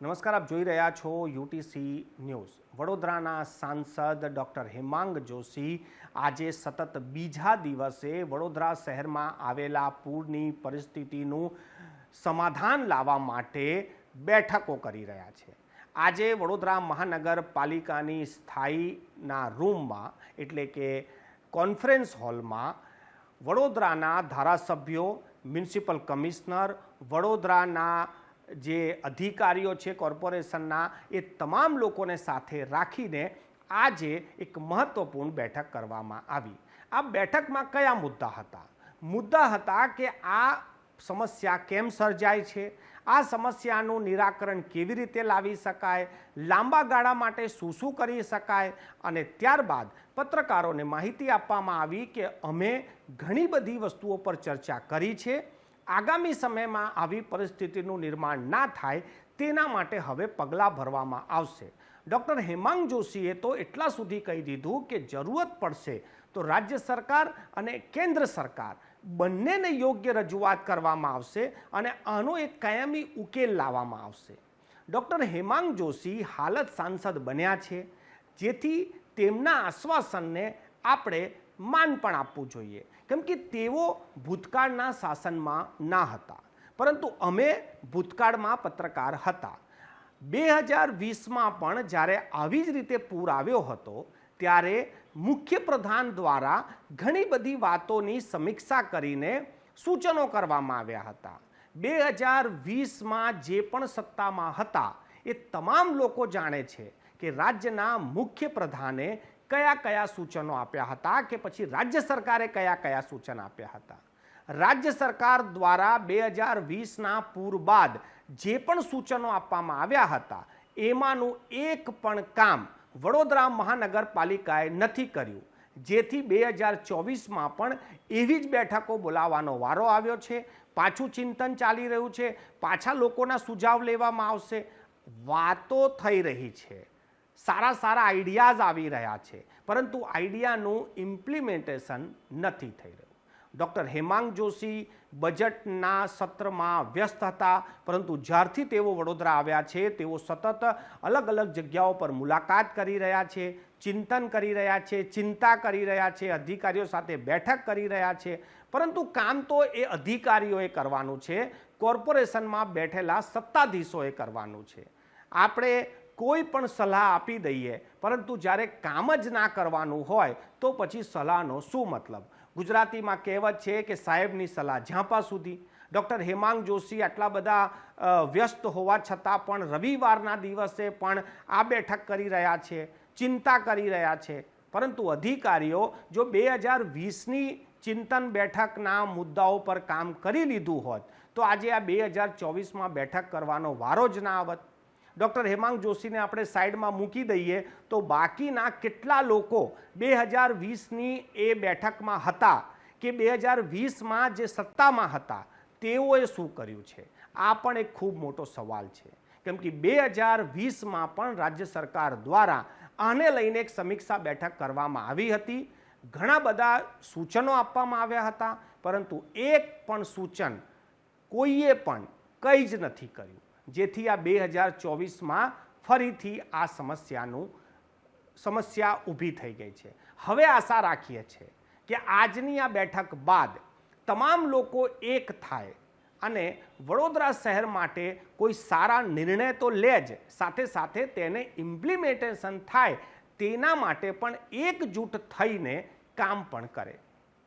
નમસ્કાર, આપ જોઈ રહ્યા છો યુટીસી ન્યૂઝ. વડોદરાના સાંસદ ડૉક્ટર હેમાંગ જોશી આજે સતત બીજા દિવસે વડોદરા શહેરમાં આવેલા પૂરની પરિસ્થિતિનું સમાધાન લાવવા માટે બેઠકો કરી રહ્યા છે. આજે વડોદરા મહાનગરપાલિકાની સ્થાયીના રૂમમાં, એટલે કે કોન્ફરન્સ હોલમાં, વડોદરાના ધારાસભ્યો, મ્યુનિસિપલ કમિશનર, વડોદરાના જે અધિકારીઓ છે કોર્પોરેશનના, એ તમામ લોકોને સાથે રાખીને આજે એક મહત્વપૂર્ણ બેઠક કરવામાં આવી. આ બેઠકમાં કયા મુદ્દા હતા? મુદ્દા હતા કે આ સમસ્યા કેમ સર્જાય છે? આ સમસ્યાનું નિરાકરણ કેવી રીતે લાવી શકાય? લાંબા ગાળા માટે શું શું કરી શકાય? અને ત્યારબાદ પત્રકારોને માહિતી આપવામાં આવી કે અમે ઘણી બધી વસ્તુઓ પર ચર્ચા કરી છે. આગામી સમયમાં આવી પરિસ્થિતિનું નિર્માણ ના થાય તેના માટે હવે પગલાં ભરવામાં આવશે. ડૉક્ટર હેમાંગ જોશીએ તો એટલા સુધી કહી દીધું કે જરૂરત પડશે તો રાજ્ય સરકાર અને કેન્દ્ર સરકાર બંનેને યોગ્ય રજૂઆત કરવામાં આવશે અને આનો એક કાયમી ઉકેલ લાવવામાં આવશે. ડૉક્ટર હેમાંગ જોશી હાલત સાંસદ બન્યા છે, જેથી તેમના આશ્વાસનને આપણે માન પણ આપવું જોઈએ. કેમ કે તેઓ ભૂતકાળના શાસનમાં ના હતા. પરંતુ અમે ભૂતકાળમાં પત્રકાર હતા. બે હજાર વીસમાં પણ જ્યારે આવી જ રીતે પૂર આવ્યો હતો, ત્યારે મુખ્ય પ્રધાન દ્વારા ઘણી બધી વાતોની સમીક્ષા કરીને સૂચનો કરવામાં આવ્યા હતા. બે હજાર વીસમાં જે પણ સત્તામાં હતા, એ તમામ લોકો જાણે છે કે રાજ્યના મુખ્ય પ્રધાને કયા કયા સૂચનો આપ્યા હતા કે પછી રાજ્ય સરકારે કયા કયા સૂચન આપ્યા હતા? રાજ્ય સરકાર દ્વારા બે હજાર વીસના પૂર બાદ જે પણ સૂચનો આપવામાં આવ્યા હતા, એમાંનું એક પણ કામ વડોદરા મહાનગરપાલિકાએ નથી કર્યું. જેથી બે હજાર ચોવીસમાં પણ એવી જ બેઠકો બોલાવવાનો વારો આવ્યો છે, પાછું ચિંતન ચાલી રહ્યું છે, પાછા લોકોના સુઝાવ લેવામાં આવશે. વાતો થઈ રહી છે. સારા સારા આઈડિયાઝ આવી રહ્યા છે. પરંતુ આઈડિયાનું ઇમ્પ્લિમેન્ટેશન નથી થઈ રહ્યું. ડૉક્ટર હેમાંગ જોશી બજેટના સત્રમાં વ્યસ્ત હતા, પરંતુ જ્યારથી તેઓ વડોદરા આવ્યા છે, તેઓ સતત અલગ અલગ જગ્યાઓ પર મુલાકાત કરી રહ્યા છે, ચિંતન કરી રહ્યા છે, ચિંતા કરી રહ્યા છે, અધિકારીઓ સાથે બેઠક કરી રહ્યા છે. પરંતુ કામ તો એ અધિકારીઓએ કરવાનું છે, કોર્પોરેશનમાં બેઠેલા સત્તાધીશોએ કરવાનું છે. આપણે કોઈ પણ સલાહ આપી દઈએ, પરંતુ જ્યારે કામ જ ના કરવાનું હોય, તો પછી સલાહનો શું મતલબ? ગુજરાતીમાં કહેવત છે કે સાહેબની સલાહ ઝાંપા સુધી. ડૉક્ટર હેમાંગ જોશી આટલા બધા વ્યસ્ત હોવા છતાં પણ રવિવારના દિવસે પણ આ બેઠક કરી રહ્યા છે, ચિંતા કરી રહ્યા છે. પરંતુ અધિકારીઓ જો બે હજાર વીસની ચિંતન બેઠકના મુદ્દાઓ પર કામ કરી લીધું હોત, તો આજે આ બે હજાર ચોવીસમાં બેઠક કરવાનો વારો જ ના આવત. ડૉક્ટર હેમાંગ જોશીને આપણે સાઈડમાં મૂકી દઈએ તો બાકીના કેટલા લોકો બે હજાર વીસની એ બેઠકમાં હતા કે બે હજાર વીસમાં જે સત્તામાં હતા, તેઓએ શું કર્યું છે? આ પણ એક ખૂબ મોટો સવાલ છે. કેમ કે બે હજાર વીસમાં પણ રાજ્ય સરકાર દ્વારા આને લઈને એક સમીક્ષા બેઠક કરવામાં આવી હતી. ઘણા બધા સૂચનો આપવામાં આવ્યા હતા, પરંતુ એક પણ સૂચન કોઈએ પણ કંઈ જ નથી કર્યું. જેથી આ બે હજાર ચોવીસમાં ફરીથી આ સમસ્યાનું સમસ્યા ઊભી થઈ ગઈ છે. હવે આશા રાખીએ છીએ કે આજની આ બેઠક બાદ તમામ લોકો એક થાય અને વડોદરા શહેર માટે કોઈ સારા નિર્ણય તો લે જ, સાથે સાથે તેને ઇમ્પ્લિમેન્ટેશન થાય તેના માટે પણ એકજૂટ થઈને કામ પણ કરે.